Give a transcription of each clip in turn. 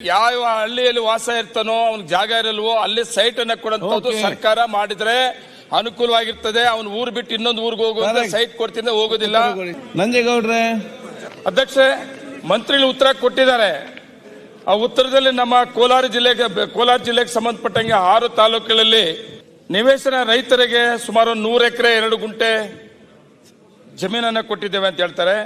ಯಾವ ಹಳ್ಳಿಯಲ್ಲಿ ವಾಸ ಇರ್ತಾನೋ ಅವ್ನ ಜಾಗ ಇರಲ್ವೋ ಅಲ್ಲಿ ಸೈಟ್ ಅನ್ನ ಕೊಡಂತದ್ದು ಸರ್ಕಾರ ಮಾಡಿದ್ರೆ ಅನುಕೂಲವಾಗಿರ್ತದೆ. ಅವ್ನ ಊರ್ ಬಿಟ್ಟು ಇನ್ನೊಂದು ಊರಿಗೆ Correct. ಸೈಟ್ ಕೊಡ್ತಿಂದ ಹೋಗೋದಿಲ್ಲ. ನಂಜೇಗೌಡ್ರೆ. ಅಧ್ಯಕ್ಷ ಮಂತ್ರಿಗಳು ಉತ್ತರ ಕೊಟ್ಟಿದ್ದಾರೆ. ಆ ಉತ್ತರದಲ್ಲಿ ನಮ್ಮ ಕೋಲಾರ ಜಿಲ್ಲೆಗೆ ಕೋಲಾರ ಜಿಲ್ಲೆಗೆ ಸಂಬಂಧಪಟ್ಟಂಗೆ ಆರು ತಾಲೂಕುಗಳಲ್ಲಿ ನಿವೇಶನ ರೈತರಿಗೆ ಸುಮಾರು ನೂರು ಎಕರೆ ಎರಡು ಗುಂಟೆ ಜಮೀನನ್ನ ಕೊಟ್ಟಿದ್ದೇವೆ ಅಂತ ಹೇಳ್ತಾರೆ.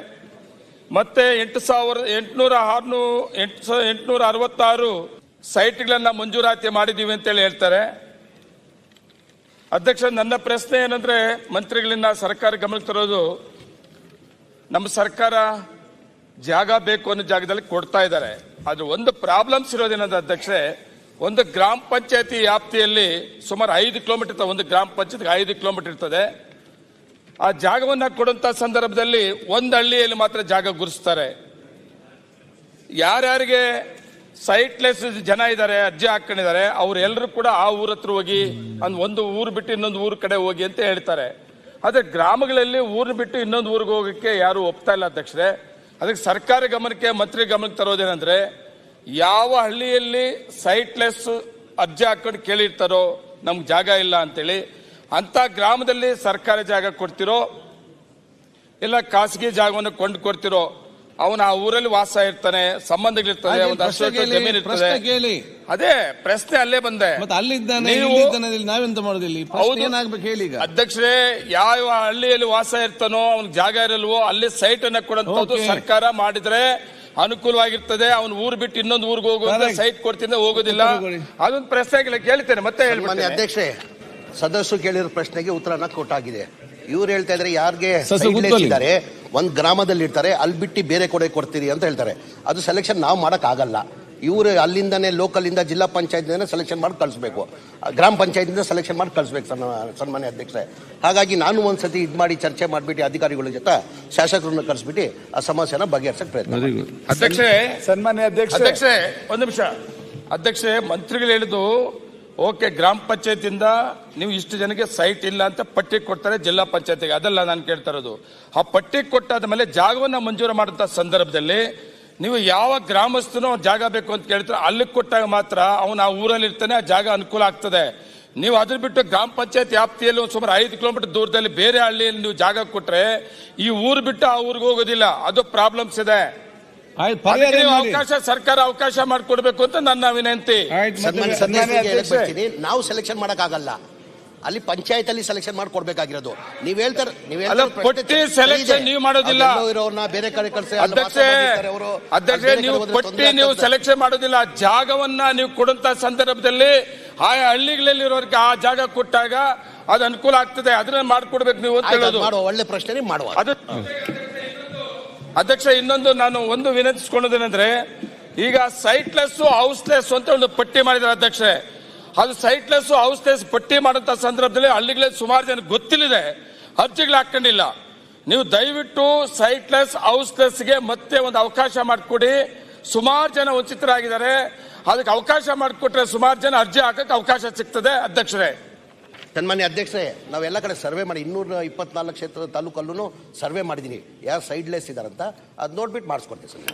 ಮತ್ತೆ ಎಂಟು ಸಾವಿರ, ಎಂಟುನೂರ ಆರ್ನೂ, ಎಂಟು ಸಾವಿರ ಎಂಟುನೂರ ಅರವತ್ತಾರು ಸೈಟ್ಗಳನ್ನ ಮಂಜೂರಾತಿ ಮಾಡಿದ್ದೀವಿ ಅಂತೇಳಿ ಹೇಳ್ತಾರೆ. ಅಧ್ಯಕ್ಷ, ನನ್ನ ಪ್ರಶ್ನೆ ಏನಂದ್ರೆ ಮಂತ್ರಿಗಳಿಂದ ಸರ್ಕಾರ ಗಮನಕ್ಕೆ ತರೋದು ನಮ್ಮ ಸರ್ಕಾರ ಜಾಗ ಬೇಕು ಅನ್ನೋ ಜಾಗದಲ್ಲಿ ಕೊಡ್ತಾ ಇದ್ದಾರೆ. ಆದ್ರೆ ಒಂದು ಪ್ರಾಬ್ಲಮ್ಸ್ ಇರೋದೇನಂದ್ರೆ ಅಧ್ಯಕ್ಷೆ ಒಂದು ಗ್ರಾಮ ಪಂಚಾಯತಿ ವ್ಯಾಪ್ತಿಯಲ್ಲಿ ಸುಮಾರು ಐದು ಕಿಲೋಮೀಟರ್ ಒಂದು ಗ್ರಾಮ ಪಂಚಾಯತ್ಗೆ ಐದು ಕಿಲೋಮೀಟರ್ ಇರ್ತದೆ. ಆ ಜಾಗವನ್ನ ಕೊಡುವಂತ ಸಂದರ್ಭದಲ್ಲಿ ಒಂದು ಹಳ್ಳಿಯಲ್ಲಿ ಮಾತ್ರ ಜಾಗ ಗುರುಸ್ತಾರೆ. ಯಾರ್ಯಾರಿಗೆ ಸೈಟ್ಲೆಸ್ ಜನ ಇದ್ದಾರೆ ಅರ್ಜಿ ಹಾಕೊಂಡಿದ್ದಾರೆ ಅವರೆಲ್ಲರೂ ಕೂಡ ಆ ಊರ ಹತ್ರ ಹೋಗಿ ಅಂದ್ ಒಂದು ಊರು ಬಿಟ್ಟು ಇನ್ನೊಂದು ಊರು ಕಡೆ ಹೋಗಿ ಅಂತ ಹೇಳ್ತಾರೆ. ಅದೇ ಗ್ರಾಮಗಳಲ್ಲಿ ಊರು ಬಿಟ್ಟು ಇನ್ನೊಂದು ಊರಿಗೆ ಹೋಗಕ್ಕೆ ಯಾರು ಒಪ್ತಾ ಇಲ್ಲ ಅಧ್ಯಕ್ಷರೇ. ಅದಕ್ಕೆ ಸರ್ಕಾರ ಗಮನಕ್ಕೆ, ಮಂತ್ರಿ ಗಮನಕ್ಕೆ ತರೋದೇನಂದ್ರೆ, ಯಾವ ಹಳ್ಳಿಯಲ್ಲಿ ಸೈಟ್ಲೆಸ್ ಅರ್ಜಿ ಹಾಕೊಂಡು ಕೇಳಿರ್ತಾರೋ, ನಮ್ಗೆ ಜಾಗ ಇಲ್ಲ ಅಂತೇಳಿ ಅಂತ ಗ್ರಾಮದಲ್ಲಿ ಸರ್ಕಾರಿ ಜಾಗ ಕೊಡ್ತಿರೋ ಇಲ್ಲ ಖಾಸಗಿ ಜಾಗವನ್ನು ಕೊಂಡು ಕೊಡ್ತಿರೋ ಅವನ ಆ ಊರಲ್ಲಿ ವಾಸ ಇರ್ತಾನೆ ಸಂಬಂಧಗಳಿರ್ತಾನೆ ಒಂದು ಪ್ರಶ್ನೆ ಅಷ್ಟು ಜಮೀನು ಇರ್ತದೆ. ಪ್ರಶ್ನೆ ಕೇಳಿ ಅದೇ ಪ್ರಶ್ನೆ ಅಲ್ಲೇ ಬಂದೆ. ನಾವೆಂತ ಮಾಡೋದಿಲ್ಲ ಏನಾಗ್ಬೇಕು ಹೇಳಿ ಈಗ? ಅಧ್ಯಕ್ಷರೇ ಯಾವ ಹಳ್ಳಿಯಲ್ಲಿ ವಾಸ ಇರ್ತಾನೋ ಅವ್ನಿಗೆ ಜಾಗ ಇರಲ್ವೋ ಅಲ್ಲಿ ಸೈಟ್ ಅನ್ನ ಕೊಡಂತದ್ದು ಸರ್ಕಾರ ಮಾಡಿದ್ರೆ ಅನುಕೂಲವಾಗಿರ್ತದೆ. ಅವ್ನ ಊರ್ ಬಿಟ್ಟು ಇನ್ನೊಂದು ಊರಿಗೆ ಹೋಗುವಂತ. ಸೈಟ್ ಕೊಡ್ತಿಂದ ಹೋಗೋದಿಲ್ಲ. ಅದೊಂದು ಪ್ರಶ್ನೆ ಆಗಿಲ್ಲ ಕೇಳ್ತೇನೆ ಮತ್ತೆ ಹೇಳ್ಬೇಕು ಅಧ್ಯಕ್ಷರೇ ಅಧ್ಯಕ್ಷೆ ಸದಸ್ಯರು ಕೇಳಿರೋ ಪ್ರಶ್ನೆಗೆ ಉತ್ತರನ ಕೊಟ್ಟಾಗಿದೆ. ಇವ್ರು ಹೇಳ್ತಾ ಇದ್ರೆ ಯಾರಿಗೆ. ಇದ್ದಾರೆ ಒಂದ್ ಗ್ರಾಮದಲ್ಲಿ ಇರ್ತಾರೆ ಅಲ್ಲಿ ಬಿಟ್ಟು ಬೇರೆ ಕಡೆ ಕೊಡ್ತೀರಿ ಅಂತ ಹೇಳ್ತಾರೆ. ಅದು ಸೆಲೆಕ್ಷನ್ ನಾವು ಮಾಡಕ್ ಆಗಲ್ಲ. ಇವರು ಅಲ್ಲಿಂದನೇ ಲೋಕಲ್ ಇಂದ ಜಿಲ್ಲಾ ಪಂಚಾಯತ್ ಸೆಲೆಕ್ಷನ್ ಮಾಡಿ ಕಳಿಸ್ಬೇಕು. ಗ್ರಾಮ ಪಂಚಾಯತ್ನಿಂದ ಸೆಲೆಕ್ಷನ್ ಮಾಡಿ ಕಳಿಸ್ಬೇಕು ಸನ್ ಸನ್ಮಾನ್ಯ ಅಧ್ಯಕ್ಷರೇ. ಹಾಗಾಗಿ ನಾನು ಒಂದ್ಸತಿ ಇದು ಮಾಡಿ ಚರ್ಚೆ ಮಾಡಿಬಿಟ್ಟು ಅಧಿಕಾರಿಗಳ ಜೊತೆ ಶಾಸಕರನ್ನ ಕಳಿಸ್ಬಿಟ್ಟು ಆ ಸಮಸ್ಯೆನ ಬಗೆಹರಿಸಕ್ ಪ್ರಯತ್ನ ಅಧ್ಯಕ್ಷ ಗುಡ್ ಅಧ್ಯಕ್ಷೆ ಸನ್ಮಾನ್ಯ ಅಧ್ಯಕ್ಷ ಅಧ್ಯಕ್ಷೆ ಒಂದು ನಿಮಿಷ. ಅಧ್ಯಕ್ಷೆ ಮಂತ್ರಿಗಳು ಹೇಳಿದ್ದು ಓಕೆ, ಗ್ರಾಮ ಪಂಚಾಯತಿಯಿಂದ ನೀವು ಇಷ್ಟು ಜನಕ್ಕೆ ಸೈಟ್ ಇಲ್ಲ ಅಂತ ಪಟ್ಟಿ ಕೊಡ್ತಾರೆ ಜಿಲ್ಲಾ ಪಂಚಾಯತಿಗೆ. ಅದಲ್ಲ ನಾನು ಕೇಳ್ತಾ ಇರೋದು. ಆ ಪಟ್ಟಿ ಕೊಟ್ಟಾದ ಮೇಲೆ ಜಾಗವನ್ನ ಮಂಜೂರು ಮಾಡಿದಂಥ ಸಂದರ್ಭದಲ್ಲಿ ನೀವು ಯಾವ ಗ್ರಾಮಸ್ಥನೋ ಜಾಗ ಬೇಕು ಅಂತ ಕೇಳ್ತಾರೆ ಅಲ್ಲಿ ಕೊಟ್ಟಾಗ ಮಾತ್ರ ಅವನು ಆ ಊರಲ್ಲಿ ಇರ್ತಾನೆ, ಆ ಜಾಗ ಅನುಕೂಲ ಆಗ್ತದೆ. ನೀವು ಅದ್ರ ಬಿಟ್ಟು ಗ್ರಾಮ ಪಂಚಾಯತ್ ವ್ಯಾಪ್ತಿಯಲ್ಲಿ ಒಂದು ಸುಮಾರು ಐದು ಕಿಲೋಮೀಟರ್ ದೂರದಲ್ಲಿ ಬೇರೆ ಹಳ್ಳಿಯಲ್ಲಿ ನೀವು ಜಾಗ ಕೊಟ್ಟರೆ ಈ ಊರು ಬಿಟ್ಟು ಆ ಊರಿಗೆ ಹೋಗೋದಿಲ್ಲ. ಅದು ಪ್ರಾಬ್ಲಮ್ಸ್ ಇದೆ. ಅವಕಾಶ ಸರ್ಕಾರ ಅವಕಾಶ ಮಾಡಿಕೊಡ್ಬೇಕು ಅಂತ ನನ್ನ ವಿನಂತಿ. ನಾವು ಸೆಲೆಕ್ಷನ್ ಮಾಡಕ್ ಆಗಲ್ಲ ಅಲ್ಲಿ ಪಂಚಾಯತ್ ಅಲ್ಲಿ ಸೆಲೆಕ್ಷನ್ ಮಾಡ್ಕೊಡ್ಬೇಕಾಗಿರೋದು. ನೀವ್ ಹೇಳ್ತಾರೆ ನೀವ್ ಇದೆ. ನೀವು ಮಾಡೋದಿಲ್ಲ. ಇರೋರ್ನ ಬೇರೆ ಕಡೆ ಕಳ್ಸಿ ಅಧ್ಯಕ್ಷೆ ನೀವು ಪಟ್ಟಿ ನೀವು ಸೆಲೆಕ್ಷನ್ ಮಾಡೋದಿಲ್ಲ. ಜಾಗವನ್ನ ನೀವು ಕೊಡುವಂತ ಸಂದರ್ಭದಲ್ಲಿ ಆಯಾ ಹಳ್ಳಿಗಳಲ್ಲಿ ಇರೋರ್ಗೆ ಆ ಜಾಗ ಕೊಟ್ಟಾಗ ಅದು ಅನುಕೂಲ ಆಗ್ತದೆ. ಅದನ್ನ ಮಾಡ್ಕೊಡ್ಬೇಕು ನೀವು ಅಂತ ಹೇಳೋದು. ಮಾಡುವ ಒಳ್ಳೆ ಪ್ರಶ್ನೆ ಮಾಡುವ. ಅದು ಅಧ್ಯಕ್ಷ, ಇನ್ನೊಂದು ನಾನು ಒಂದು ವಿನಂತಿಸ್ಕೊಳ್ಳೋದೇನೆಂದ್ರೆ, ಈಗ ಸೈಟ್ಲೆಸ್, ಹೌಸ್ಲೆಸ್ ಅಂತ ಒಂದು ಪಟ್ಟಿ ಮಾಡಿದ್ದಾರೆ ಅಧ್ಯಕ್ಷರೇ. ಅದು ಸೈಟ್ಲೆಸ್, ಹೌಸ್ಲೆಸ್ ಪಟ್ಟಿ ಮಾಡಂತ ಸಂದರ್ಭದಲ್ಲಿ ಹಳ್ಳಿಗಳಲ್ಲಿ ಸುಮಾರು ಜನ ಗೊತ್ತಿಲ್ಲದೆ ಅರ್ಜಿಗಳು ಹಾಕೊಂಡಿಲ್ಲ. ನೀವು ದಯವಿಟ್ಟು ಸೈಟ್ಲೆಸ್, ಹೌಸ್ಲೆಸ್ಗೆ ಮತ್ತೆ ಒಂದು ಅವಕಾಶ ಮಾಡಿಕೊಡಿ. ಸುಮಾರು ಜನ ವಂಚಿತರಾಗಿದ್ದಾರೆ. ಅದಕ್ಕೆ ಅವಕಾಶ ಮಾಡಿಕೊಟ್ರೆ ಸುಮಾರು ಜನ ಅರ್ಜಿ ಹಾಕಕ್ಕೆ ಅವಕಾಶ ಸಿಗ್ತದೆ ಅಧ್ಯಕ್ಷರೇ. ಸನ್ಮಾನ್ಯ ಅಧ್ಯಕ್ಷರೇ, ನಾವೆಲ್ಲ ಕಡೆ ಸರ್ವೆ ಮಾಡಿ, ಇನ್ನೂರ ಇಪ್ಪತ್ನಾಲ್ಕು ಕ್ಷೇತ್ರದ ತಾಲೂಕಲ್ಲೂ ಸರ್ವೆ ಮಾಡಿದ್ದೀನಿ ಯಾರು ಸೈಡ್ಲೆಸ್ ಇದ್ದಾರಂತ ಅದು ನೋಡ್ಬಿಟ್ಟು ಮಾಡಿಸ್ಕೊಡ್ತೀವಿ ಸರ್.